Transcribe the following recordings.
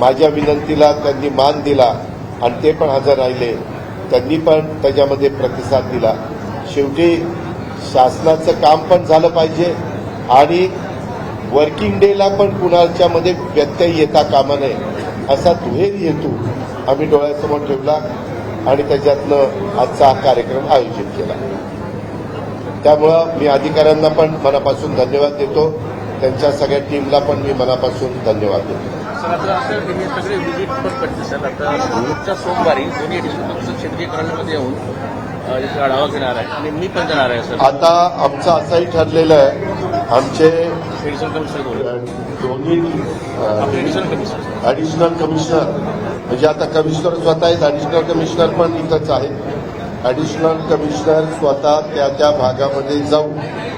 माझ्या विनंतीला त्यांनी मान दिला आणि ते पण हजर राहिले. त्यांनी पण त्याच्यामध्ये प्रतिसाद दिला. शेवटी शासनाचं काम पण झालं पाहिजे आणि वर्किंग डेला पण कुणाच्या मध्ये व्यत्यय येता कामा नये असा दुहेरी हेतू आम्ही डोळ्यासमोर ठेवला आणि त्याच्यातनं आजचा हा कार्यक्रम आयोजित केला. त्यामुळं मी अधिकाऱ्यांना पण मनापासून धन्यवाद देतो. त्यांच्या सगळ्या टीमला पण मी मनापासून धन्यवाद देतो. सगळे पण करते सर. आता सोमवारी दोन्ही येऊन आढावा घेणार आहे आणि मी पण जाणार आहे सर. आता आमचं असंही ठरलेलं आहे आमचे दोन्ही ॲडिशनल कमिशनर म्हणजे आता कमिशनर स्वतः आहेत ॲडिशनल कमिशनर पण इथंच आहेत. ॲडिशनल कमिशनर स्वतः त्या त्या भागामध्ये जाऊन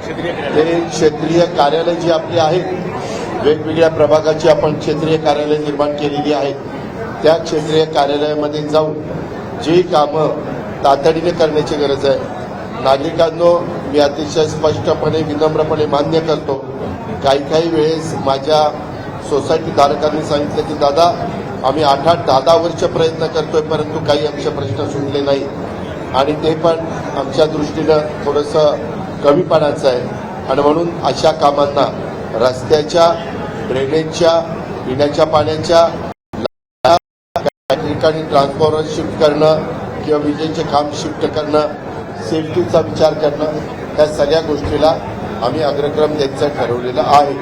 हे ते क्षेत्रीय कार्यालय जी आपली आहेत वेगवेगळ्या प्रभागाची आपण क्षेत्रीय कार्यालय निर्माण केलेली आहेत त्या क्षेत्रीय कार्यालयामध्ये जाऊन जी कामं तातडीने करण्याची गरज आहे. नागरिकांनो मी अतिशय स्पष्टपणे विनम्रपणे मान्य करतो काही काही वेळेस माझ्या सोसायटी धारकांनी सांगितलं की दादा आम्ही आठ आठ दहा दहा वर्ष प्रयत्न करतोय परंतु काही आमचे प्रश्न सुटले नाही आणि ते पण आमच्या दृष्टीनं थोडंसं कमीपणाचं आहे. आणि म्हणून अशा कामांना रस्त्याच्या ड्रेनेजच्या पिण्याच्या पाण्याच्या काही ठिकाणी ट्रान्सफॉर्मर शिफ्ट करणं किंवा विजेचे काम शिफ्ट करणं सेफ्टीचा विचार करणं या सगळ्या गोष्टीला आम्ही अग्रक्रम द्यायचं ठरवलेलं आहे.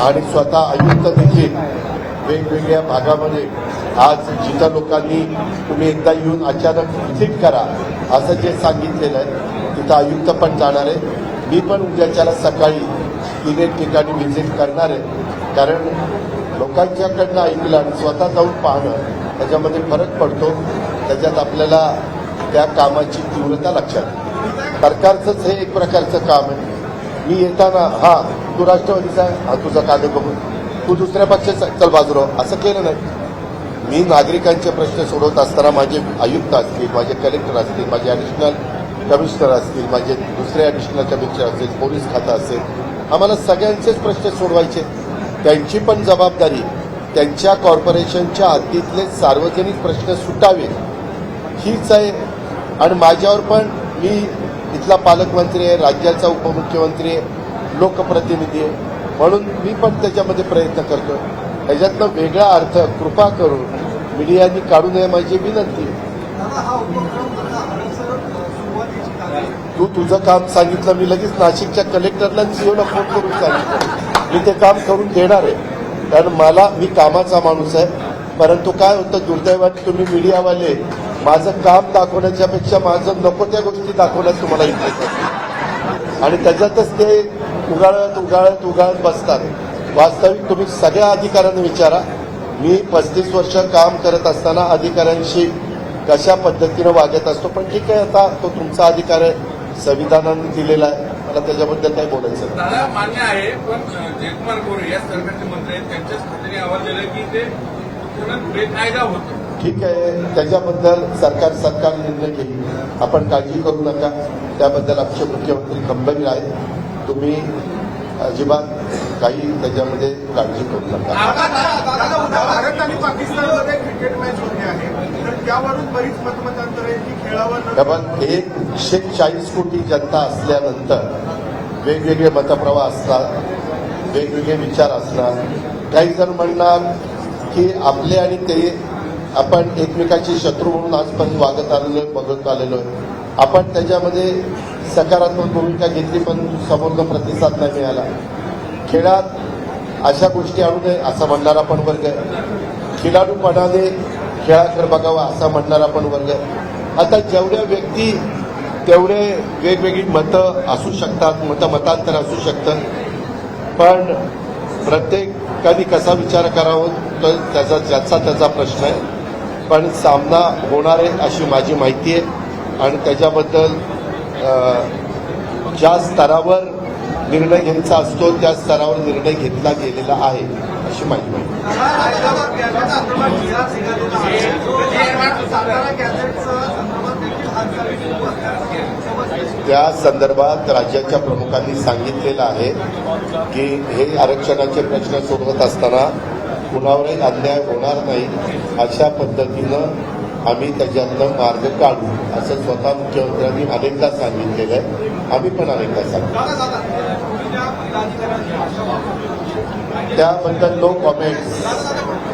आणि स्वतः आयुक्त देखील वेगवेगळ्या भागामध्ये आज जिथं लोकांनी तुम्ही एकदा येऊन अचानक व्हिजिट करा असं जे सांगितलेलं आहे तिथं आयुक्त पण जाणार आहे. मी पण उद्याच्याला सकाळी तीन एक ठिकाणी व्हिजिट करणार आहे. कारण लोकांच्याकडनं ऐकलं आणि स्वतः जाऊन पाहणं त्याच्यामध्ये फरक पडतो. त्याच्यात आपल्याला त्या कामाची तीव्रता लक्षात सरकारचंच हे एक प्रकारचं काम आहे. मी येताना हा तू राष्ट्रवादीचा आहे हा तुझा कादे बघून तू दुसऱ्या पक्षाचा चल बाजूराव असं केलं नाही. मी नागरिकांचे प्रश्न सोडवत असताना माझे आयुक्त असतील माझे कलेक्टर असतील माझे ॲडिशनल कमिशनर असतील माझे दुसरे ॲडिशनल कमिशनर असतील पोलीस खातं असेल आम्हाला सगळ्यांचेच प्रश्न सोडवायचे. त्यांची पण जबाबदारी त्यांच्या कॉर्पोरेशनच्या हद्दीतले सार्वजनिक प्रश्न सुटावे. हीच आहे. आणि माझ्यावर पण मी इथला पालकमंत्री आहे राज्याचा उपमुख्यमंत्री आहे लोकप्रतिनिधी आहे. म्हणून मी पण त्याच्यामध्ये प्रयत्न करतो ह्याच्यातनं वेगळा अर्थ कृपा करून मीडियानी काढू नये माझी विनंती. तू तुझं काम सांगितलं मी लगेच नाशिकच्या कलेक्टरला सीओला फोन करून सांगितलं. मी ते काम करून देणार आहे. कारण मला मी कामाचा माणूस आहे. परंतु काय होतं दुर्दैवात तुम्ही मीडियावाले माझं काम दाखवण्याच्या पेक्षा माझं नको त्या गोष्टी दाखवण्यात तुम्हाला इंटरेस्ट असतो आणि त्याच्यातच ते उगाळत उगाळत उगाळत बसतात. वास्तविक तुम्ही सगळ्या अधिकाऱ्यांना विचारा. मी पस्तीस वर्ष काम करत असताना अधिकाऱ्यांशी कशा पद्धतीनं वागत असतो पण ठीक आहे आता तो तुमचा अधिकार आहे. संविधानाने दिलेला आहे. मला त्याच्याबद्दल काही बोलायचं. दादा मान्य आहे पण जयकुमार गोरे या सरकारचे मंत्री आहेत. त्यांच्याच खात्याने अहवाल दिला की ते पूर्ण बेकायदा होतं. ठीक आहे त्याच्याबद्दल सरकार सरकार निर्णय घेईल. आपण काळजी करू नका. त्याबद्दल आमचे मुख्यमंत्री खंबीर आहेत. तुम्ही अजिबात काही त्याच्यामध्ये काळजी करू नका. दादा उद्या भारत आणि पाकिस्तानमध्ये क्रिकेट मॅच होते आहे. तर त्यावरून बरीच मतमतांतर आहे की खेळावर न- डबल एकशे चाळीस कोटी जनता असल्यानंतर वेगवेगळे मतप्रवाह असतात वेगवेगळे विचार असणार. काही जण म्हणणार की आपले आणि ते आपण एकमेकाचे शत्रू म्हणून आजपर्यंत वागत आलेलो आहे बघत आलेलो आहे. आपण त्याच्यामध्ये सकारात्मक भूमिका घेतली पण समोरचा प्रतिसाद नाही मिळाला. खेळात अशा गोष्टी आणू नये असा म्हणणारा पण वर्ग आहे. खेळाडूपणाने खेळाकडे बघावा असा म्हणणारा पण वर्ग आहे. आता जेवढ्या व्यक्ती तेवढे वेगवेगळी मतं असू शकतात मतं मतांतर असू शकतं. पण प्रत्येकाने कसा विचार करावा तर त्याचा ज्याचा त्याचा प्रश्न आहे. पण सामना होणार आहे अशी माझी माहिती आहे. आणि त्याच्याबद्दल ज्या स्तरावर निर्णय घ्यायचा असतो त्या स्तरावर निर्णय घेतला गेलेला आहे अशी माहिती आहे. संदर्भात त्या संदर्भात राज्याच्या प्रमुखांनी सांगितलेलं आहे की हे आरक्षणाचे प्रश्न सोडवत असताना कुणावरही अन्याय होणार नाही अशा पद्धतीनं आम्ही त्याच्यातनं मार्ग काढू असं स्वतः मुख्यमंत्र्यांनी अनेकदा सांगितलेलं आहे. आम्ही पण अनेकदा सांगितलं त्याबद्दल नो कॉमेंट्स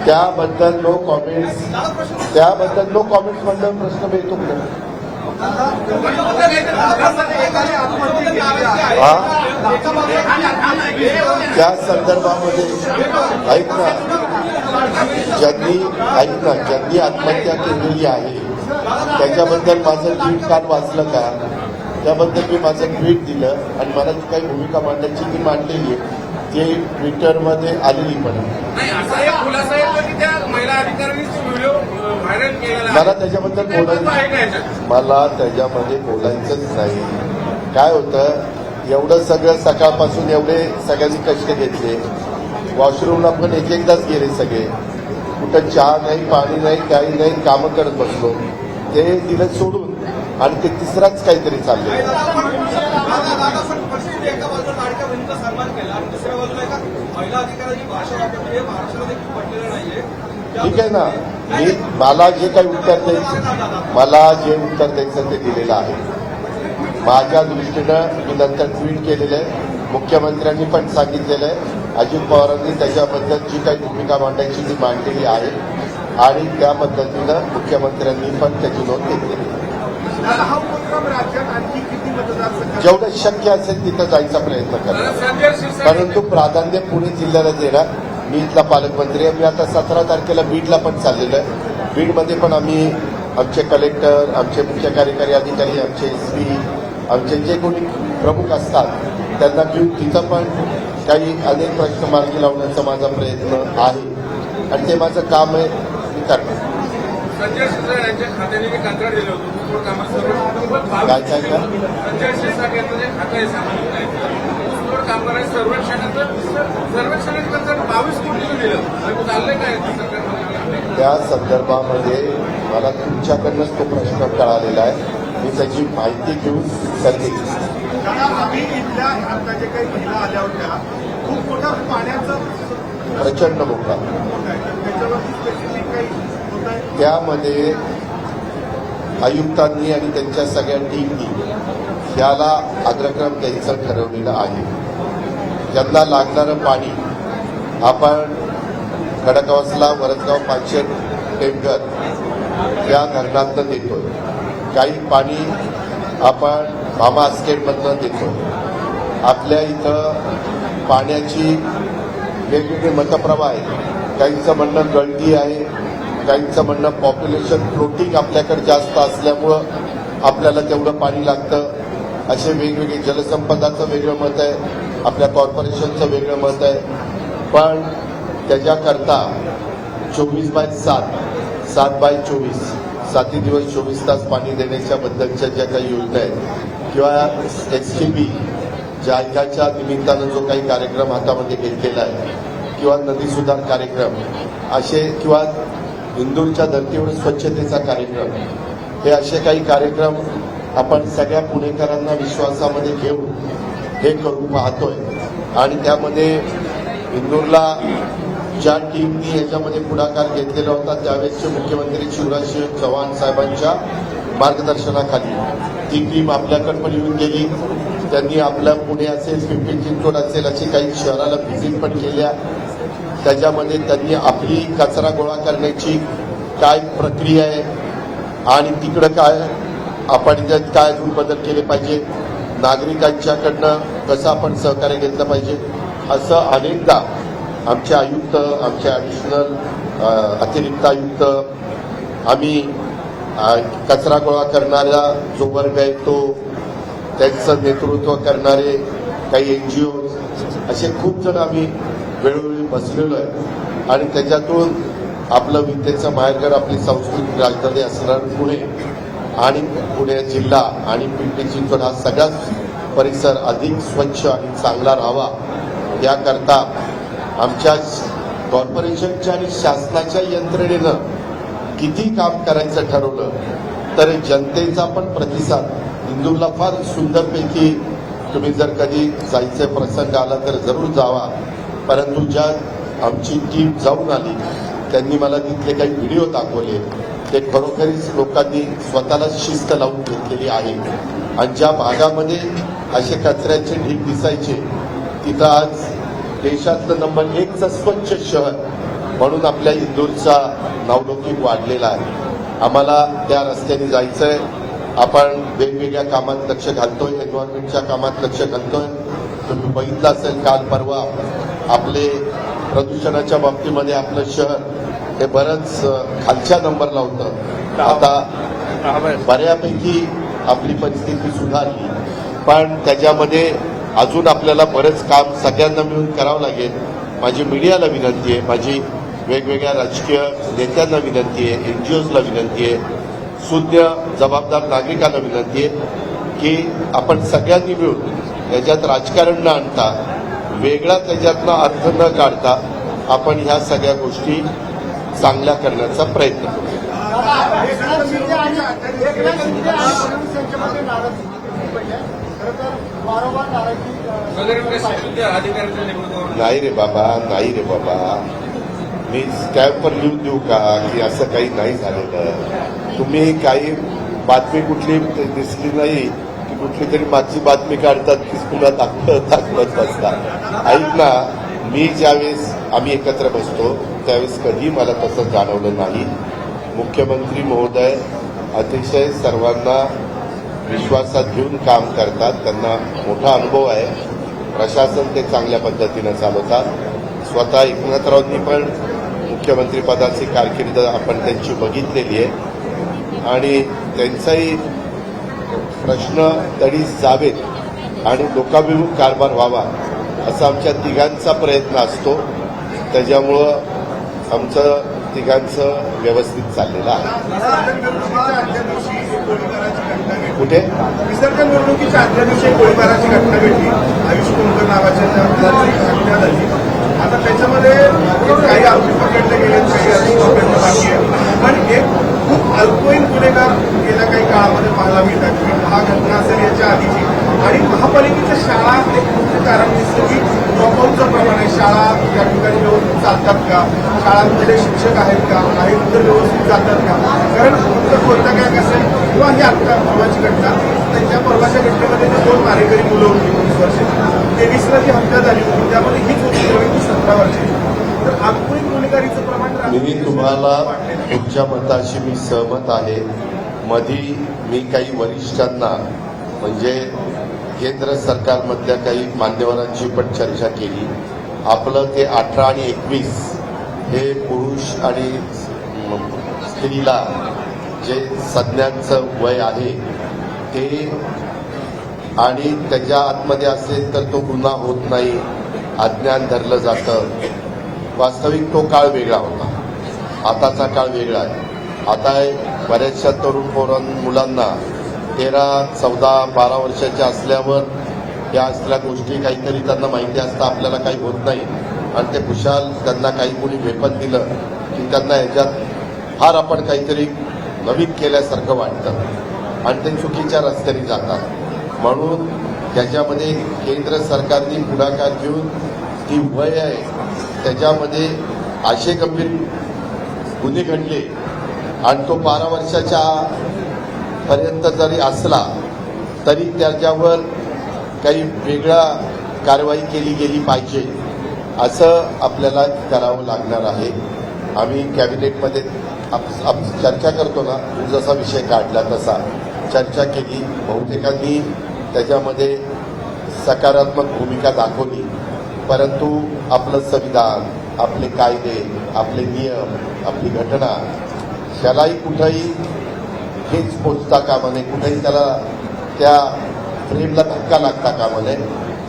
त्याबद्दल नो कॉमेंट्स त्याबद्दल नो कॉमेंट्स म्हणलं प्रश्न भेटतो त्या संदर्भामध्ये ऐक ना. ज्यांनी ऐक ना ज्यांनी आत्महत्या केलेली आहे त्याच्याबद्दल माझं ट्विट काल वाचलं का? त्याबद्दल मी माझं ट्विट दिलं आणि मला जी काही भूमिका मांडायची ती मांडलेली आहे ते ट्विटरमध्ये आलेली पण मला त्याच्याबद्दल बोलायचं? मला त्याच्यामध्ये बोलायचंच नाही. काय होतं एवढं सगळं सकाळपासून एवढे सगळ्यांनी कष्ट घेतले. वॉशरूमला पण एक एकदाच गेले सगळे. कुठं चहा नाही पाणी नाही काही नाही कामं करत बसलो. ते दिलं सोडून आणि ते तिसराच काहीतरी चाललंय. ठीक आहे ना? मी मला जे काही उत्तर द्यायचं मला जे उत्तर द्यायचं ते दिलेलं आहे. माझ्या दृष्टीनं मी नंतर ट्विट केलेलं आहे. मुख्यमंत्र्यांनी पण सांगितलेलं आहे. अजित पवारांनी त्याच्याबद्दल जी काही भूमिका मांडायची ती मांडलेली आहे. आणि त्या पद्धतीनं मुख्यमंत्र्यांनी पण त्याची नोंद घेतलेली जेवढं शक्य असेल तिथं जायचा प्रयत्न दादा, करा संजय शिरसाट परंतु प्राधान्य पुणे जिल्ह्याला देणार. मी इथला पालकमंत्री आहे. मी आता सतरा तारखेला बीडला पण चाललेलो आहे. बीडमध्ये पण आम्ही आमचे कलेक्टर आमचे मुख्य कार्यकारी अधिकारी आमचे एस पी आमचे जे कोणी प्रमुख असतात त्यांना घेऊन तिथं पण काही अनेक प्रश्न मार्गी लावण्याचा माझा प्रयत्न आहे. आणि ते माझं काम आहे मी करणार. संजय शिरसाट यांच्या खात्याने जे कंत्राट दिलं होतं. ऊसतोड कामात सर्व काय काय काय संजय शिरसाट यांचं जे खातं आहे सामाजिक न्यायाचं, ऊसतोड कामगार सर्वेक्षणाचं सर्वेक्षणाचं कंत्राट बावीस कोटीचं दिलं. आणि चाललंय काय याचं सरकारमध्ये त्या संदर्भामध्ये मला तुमच्याकडनंच तो प्रश्न कळालेला आहे. मी त्याची माहिती घेऊन करते दादा आम्ही इथल्या आता जे काही महिला आल्या होत्या खूप मोठा पाण्याचं प्रचंड मोठा. त्याच्यावरती स्पेसिफिक काही त्यामध्ये आयुक्तांनी आणि त्यांच्या सगळ्या टीमनी याला अग्रक्रम द्यायचं ठरवलेलं आहे. त्यांना लागणारं पाणी आपण खडकवासला वरदगाव पाचशे टेमघर या धरणातनं देतोय. काही पाणी आपण भामा आस्केटमधनं देतो. आपल्या इथं पाण्याची वेगवेगळे मतप्रवाह आहेत. काहींचं म्हणणं गळती आहे काहींचं म्हणणं पॉप्युलेशन फ्लोटिंग आपल्याकडे जास्त असल्यामुळं आपल्याला तेवढं पाणी लागतं. असे वेगवेगळे जलसंपदाचं वेगळं मत आहे आपल्या कॉर्पोरेशनचं वेगळं मत आहे. पण त्याच्याकरता चोवीस बाय सात सात बाय चोवीस साती दिवस चोवीस तास पाणी देण्याच्या बद्दलच्या ज्या काही योजना आहेत किंवा एस टी पी जायकाच्या निमित्तानं जो काही कार्यक्रम हातामध्ये घेतलेला आहे किंवा नदी सुधार कार्यक्रम असे किंवा इंदूरच्या धर्तीवर स्वच्छतेचा कार्यक्रम हे असे काही कार्यक्रम आपण सगळ्या पुणेकरांना विश्वासामध्ये घेऊन हे करू पाहतोय. आणि त्यामध्ये इंदूरला ज्या टीमनी याच्यामध्ये पुढाकार घेतलेला होता त्यावेळेसचे मुख्यमंत्री शिवराज सिंह चव्हाण साहेबांच्या मार्गदर्शनाखाली ती टीम आपल्याकडे पण येऊन गेली. त्यांनी आपलं पुणे असेल पिंपरी चिंचवड असेल अशी काही शहराला व्हिजिट पण केल्या. त्याच्यामध्ये त्यांनी आपली कचरा गोळा करण्याची काय प्रक्रिया आहे आणि तिकडं काय आपण त्यात काय अजून बदल केले पाहिजे नागरिकांच्याकडनं कसं आपण सहकार्य घेतलं पाहिजे असं अनेकदा आमचे आयुक्त आमचे ॲडिशनल अतिरिक्त आयुक्त आम्ही कचरा गोळा करणारा जो वर्ग आहे तो त्यांचं नेतृत्व करणारे काही एन जी ओ असे खूप जण आम्ही वेळोवेळी बसलेलो आहे. आणि त्याच्यातून आपलं विद्येचं माहेरघर आपली सांस्कृतिक राजधानी असणार पुणे आणि पुणे जिल्हा आणि पिंपरी चिंचवड हा सगळाच परिसर अधिक स्वच्छ आणि चांगला राहावा. याकरता आमच्या कॉर्पोरेशनच्या आणि शासनाच्या यंत्रणेनं किती काम करायचं ठरवलं तर जनतेचा पण प्रतिसाद इंदूरला फार सुंदरपैकी तुम्ही जर कधी जायचं प्रसंग आला तर जरूर जावा. परंतु ज्या आमची टीम जाऊन आली त्यांनी मला तिथले काही व्हिडिओ दाखवले. ते खरोखरीच लोकांनी स्वतःला शिस्त लावून घेतलेली आहे. आणि ज्या भागामध्ये असे कचऱ्याचे ढीग दिसायचे तिथं आज देशातलं नंबर एकचं स्वच्छ शहर म्हणून आपल्या इंदूरचा नावलौकिक वाढलेला आहे. आम्हाला त्या रस्त्याने जायचंय. आपण वेगवेगळ्या कामात लक्ष घालतोय एन्व्हायरमेंटच्या कामात लक्ष घालतोय. तुम्ही बघितलं असेल काल परवा आपले प्रदूषणाच्या बाबतीमध्ये आपलं शहर हे बरंच खालच्या नंबरला होतं. आता बऱ्यापैकी आपली परिस्थिती सुधारली. पण त्याच्यामध्ये अजून आपल्याला बरंच काम सगळ्यांना मिळून करावं लागेल. माझी मीडियाला विनंती आहे माझी वेगवेगळ्या राजकीय नेत्यांना विनंती आहे एनजीओजला विनंती आहे शून्य जबाबदार नागरिकांना विनंती आहे की आपण सगळ्यांनी मिळून याच्यात राजकारण न आणता वेगळा त्याच्यातनं अर्थ न काढता आपण ह्या सगळ्या गोष्टी चांगल्या करण्याचा प्रयत्न करू. नेमणुकीवर नाही रे बाबा नाही रे बाबा. मी स्टॅम्पवर लिहून देऊ का की असं काही नाही झालेलं? तुम्ही काही बातमी कुठली दिसली नाही की कुठली तरी मागची बातमी काढतात की स्कूला दाखवत दाखवत बसतात. ऐक ना मी ज्यावेळेस आम्ही एकत्र बसतो त्यावेळेस कधी मला तसं जाणवलं नाही. मुख्यमंत्री महोदय अतिशय सर्वांना विश्वासात घेऊन काम करतात. त्यांना मोठा अनुभव आहे. प्रशासन ते चांगल्या पद्धतीनं चालवतात. स्वतः एकनाथरावांनी पण मुख्यमंत्री पदाची कारकीर्द आपण त्यांची बघितलेली आहे. आणि त्यांचाही प्रश्न तरी जावेत आणि लोकाभिमुख कारभार व्हावा असा आमच्या तिघांचा प्रयत्न असतो. त्याच्यामुळं आमचं तिघांचं व्यवस्थित चाललेलं आहे. कुठे? विसर्जन निवडणुकीच्या आदल्या दिवशी गोळीबाराची घटना घडली. आयुष कुंकर नावाच्या त्या मुलाची हत्या झाली आता त्याच्यामध्ये काही आरोपी पकडले गेले काही अजून पकडले बाकी आहे. पण एक खूप अल्पवयीन गुन्हेगार गेल्या काही काळामध्ये पाहायला मिळतात. की हा घटना असेल याच्या आधीची. आणि महापालिकेच्या शाळा एक मुख्य कारण दिसतं की ड्रॉपआउटचं प्रमाण आहे. शाळा या ठिकाणी व्यवस्थित चालतात का? शाळांमध्ये शिक्षक आहेत का? काही तर व्यवस्थित जातात का? कारण उत्तर कोणता काय असेल किंवा ही आत्ता परवाची घटना त्यांच्या परवाच्या घटनेमध्ये दोन मारेकरी मुलं होती. तेवीसला जी हत्या झाली होती. त्यामध्ये हीच होती सतरा तर गुन्हेगारीचं प्रमाण मी तुम्हाला तुमच्या मताशी मी सहमत आहे. मधी मी काही वरिष्ठांना म्हणजे केंद्र सरकारमधल्या काही मान्यवरांची पण चर्चा केली. आपलं ते अठरा आणि एकवीस हे पुरुष आणि स्त्रीला जे सज्ञांचं वय आहे ते आणि त्याच्या आतमध्ये असेल तर तो गुन्हा होत नाही. अज्ञान धरलं जातं. वास्तविक तो काळ वेगळा होता. आताचा काळ वेगळा आहे. आता बऱ्याचशा तरुण पोरां मुलांना तेरा चौदा बारा वर्षाच्या असल्यावर या असल्या गोष्टी काहीतरी त्यांना माहिती असतं आपल्याला काही होत नाही. आणि ते खुशाल त्यांना काही कोणी वेपन दिलं की त्यांना ह्याच्यात फार आपण काहीतरी नवीन केल्यासारखं वाटतं. आणि ते चुकीच्या रस्त्याने जातात. म्हणून त्याच्यामध्ये केंद्र सरकारने पुढाकार घेऊन ती वय आहे त्याच्यामध्ये असे गंभीर गुन्हे घडले आणि तो बारा वर्षाच्या पर्यंत जरी असला तरी त्याच्यावर काही वेगळा कारवाई केली गेली पाहिजे असं आपल्याला करावं लागणार आहे. आम्ही कॅबिनेटमध्ये आप- आप- चर्चा करतो ना जसा विषय काढला तसा चर्चा केली. बहुतेकांनी त्याच्यामध्ये सकारात्मक भूमिका दाखवली. परंतु आपलं संविधान आपले कायदे आपले नियम आपली घटना त्यालाही कुठंही हेच पोचता कामा नये. कुठेही त्याला त्या फ्रेमला धक्का लागता कामा नये.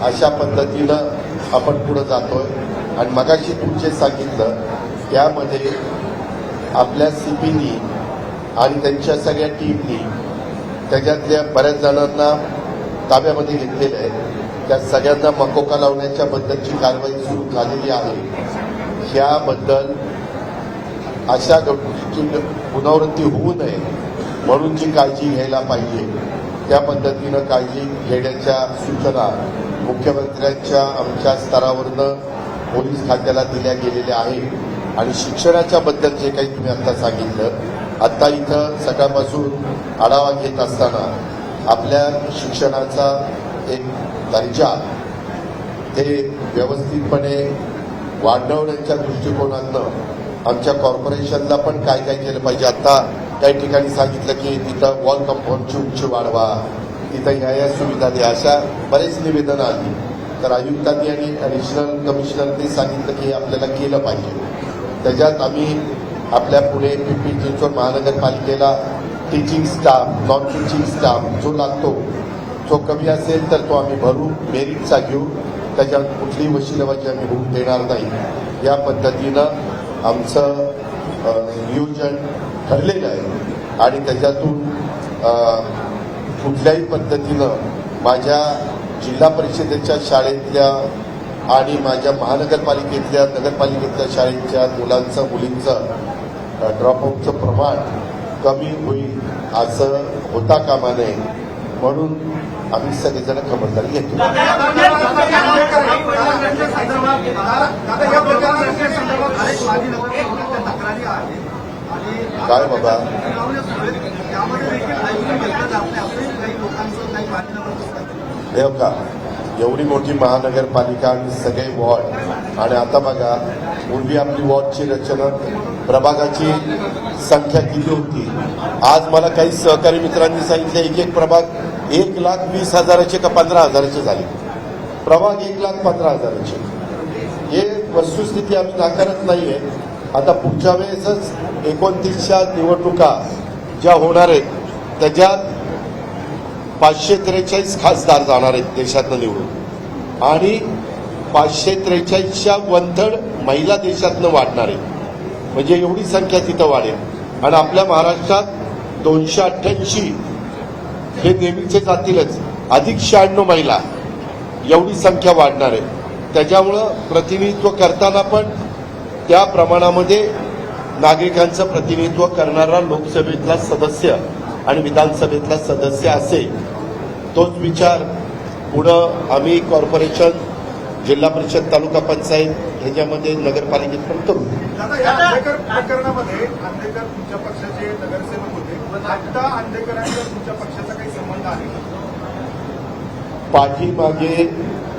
अशा पद्धतीनं आपण पुढं जातोय. आणि मगाशी तुमचे सांगितलं त्यामध्ये आपल्या सीपीनी आणि त्यांच्या सगळ्या टीमनी त्याच्यातल्या बऱ्याच जणांना ताब्यामध्ये घेतलेलं आहे. त्या सगळ्यांना मकोका लावण्याच्या बद्दलची कारवाई सुरू झालेली आहे. ह्याबद्दल अशा गोष्टीची पुनरावृत्ती होऊ नये म्हणून जी काळजी घ्यायला पाहिजे. त्या पद्धतीनं काळजी घेण्याच्या सूचना मुख्यमंत्र्यांच्या आमच्या स्तरावरनं पोलीस खात्याला दिल्या गेलेल्या आहेत. आणि शिक्षणाच्या बद्दल जे काही तुम्ही आता सांगितलं आता इथं सकाळपासून आढावा घेत असताना आपल्या शिक्षणाचा एक दर्जा ते व्यवस्थितपणे वाढवण्याच्या दृष्टिकोनातनं आमच्या कॉर्पोरेशनला पण काय काय केलं पाहिजे. आता काही ठिकाणी सांगितलं की तिथं वॉल कंपाऊंडची उंची वाढवा तिथं ह्या या सुविधा द्या अशा बरेच निवेदनं आली तर आयुक्तांनी आणि ॲडिशनल कमिशनरनी सांगितलं की हे आपल्याला केलं पाहिजे. त्याच्यात आम्ही आपल्या पुणे पिंपरी चिंचवड महानगरपालिकेला teaching staff non teaching staff जो लागतो जो कमी असेल तर तो आम्ही भरू मेरिटचा घेऊ. त्याच्यात कुठलीही वशिलवाची आम्ही होऊ देणार नाही. या पद्धतीनं आमचं नियोजन ठरलेलं आहे. आणि त्याच्यातून कुठल्याही पद्धतीनं माझ्या जिल्हा परिषदेच्या शाळेतल्या आणि माझ्या महानगरपालिकेतल्या नगरपालिकेतल्या शाळेच्या मुलांचं मुलींचं ड्रॉपआउटचं प्रमाण कमी होईल असं होता कामा नये म्हणून आम्ही सगळेजण खबरदारी घेतो. काय बाबा? देव का एवढी मोठी महानगरपालिका आणि सगळे वॉर्ड. आणि आता बघा पूर्वी आपली वॉर्डची रचना प्रभागाची संख्या किती होती? आज मला काही सहकारी मित्रांनी सांगितलं एक एक प्रभाग एक लाख वीस हजाराचे का पंधरा हजाराचे झाले? प्रभाग एक लाख पंधरा हजाराचे. हे वस्तुस्थिती आम्ही नाकारत नाहीये. आता पुढच्या वेळेसच एकोणतीसच्या निवडणुका ज्या होणार आहेत त्याच्यात पाचशे त्रेचाळीस खासदार जाणार आहेत देशातनं निवडून. आणि पाचशे त्रेचाळीसच्या वंथड महिला देशातनं वाढणार आहेत. म्हणजे एवढी संख्या तिथं वाढेल. आणि आपल्या महाराष्ट्रात दोनशे अठ्ठ्याऐंशी हे नेहमीचे जातीलच. अधिक शहाण्णव महिला. एवढी संख्या वाढणार आहे. त्याच्यामुळं प्रतिनिधित्व करताना पण त्या प्रमाणामध्ये नागरिकांचं प्रतिनिधित्व करणारा लोकसभेतला सदस्य आणि विधानसभेतला सदस्य असेल तोच विचार पुढं आम्ही कॉर्पोरेशन जिल्हा परिषद तालुका पंचायत ह्याच्यामध्ये नगरपालिकेत पण करू. प्रकरणामध्ये आंबेडकर तुमच्या पक्षाचे नगरसेवक होते. आता तुमच्या पक्षाचा काही संबंध आहे? पाठीमागे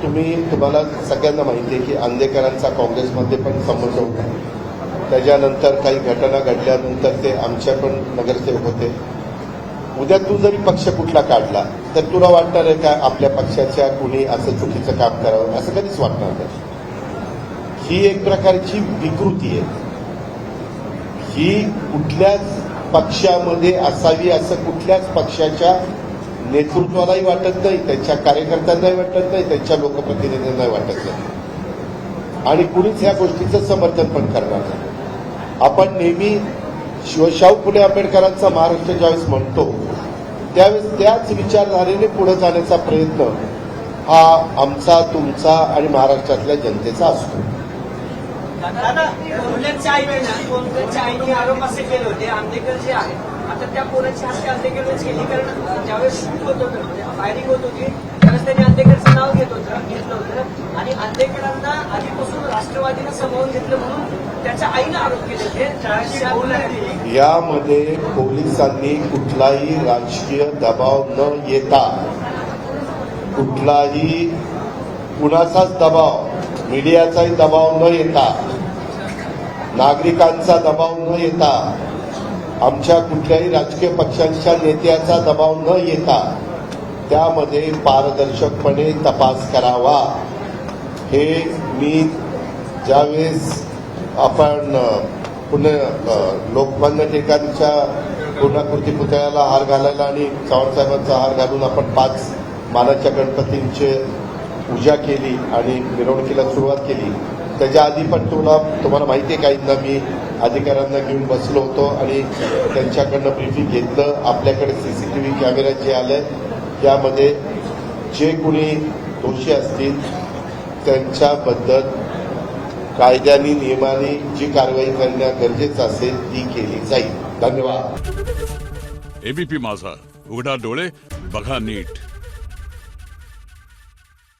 तुम्ही तुम्हाला सगळ्यांना माहिती आहे की आंदेकरांचा काँग्रेसमध्ये पण संबंध होता. त्याच्यानंतर काही घटना घडल्यानंतर ते आमच्या पण नगरसेवक होते. उद्या तू जरी पक्ष कुठला काढला तर तुला वाटणार आहे का आपल्या पक्षाच्या कुणी असं चुकीचं काम करावं? असं कधीच वाटणार नाही. ही एक प्रकारची विकृती आहे. ही कुठल्याच पक्षामध्ये असावी असं कुठल्याच पक्षाच्या नेतृत्वालाही वाटत नाही त्यांच्या कार्यकर्त्यांनाही वाटत नाही त्यांच्या लोकप्रतिनिधींनाही वाटत नाही. आणि कुणीच ह्या गोष्टीचं समर्थन पण करणार नाही. आपण नेहमी शिवशाहू फुले आंबेडकरांचा महाराष्ट्र ज्यावेळेस म्हणतो त्यावेळेस त्याच विचारधारेने पुढे जाण्याचा प्रयत्न हा आमचा तुमचा आणि महाराष्ट्रातल्या जनतेचा असतो. दादा आईने ना? कोल्ह्यांच्या आईने आरोप असे केले होते आंबेडकर जे आहे आता त्या पोराची हत्या आंबेडकरच केली कारण ज्यावेळेस शूट होत होतं म्हणजे फायरिंग होत होती त्यावेळेस त्यांनी आंबेडकरचं नाव घेत होतं घेतलं होतं. आणि आंबेडकरांना आधीपासून राष्ट्रवादीनं समावून घेतलं म्हणून त्याच्या आईनं आरोप केले होते. यामध्ये पोलिसांनी कुठलाही राजकीय दबाव न येता कुठलाही कुणाचाच दबाव मीडियाचाही दबाव न येता नागरिकांचा दबाव न येता आमच्या कुठल्याही राजकीय पक्षांच्या नेत्याचा दबाव न येता त्यामध्ये पारदर्शकपणे तपास करावा. हे मी ज्यावेळेस आपण पुन्हा पुणे लोकमान्य टिळकांच्या पूर्णाकृती पुतळ्याला हार घालायला आणि चव्हाण साहेबांचा हार घालून आपण पाच मानाच्या गणपतींचे पूजा केली आणि मिरवणुकीला सुरुवात केली. त्याच्या आधी पण तुला तुम्हाला माहिती आहे काहींना मी अधिकाऱ्यांना घेऊन बसलो होतो आणि त्यांच्याकडनं ब्रिफिंग घेतलं. आपल्याकडे सीसीटीव्ही कॅमेरा जे आले त्यामध्ये जे कुणी दोषी असतील त्यांच्याबद्दल कायद्याने नियमाने जी कारवाई करणं गरजेचं असेल ती केली जाईल. धन्यवाद. एबीपी माझा. उघडा डोळे बघा नीट.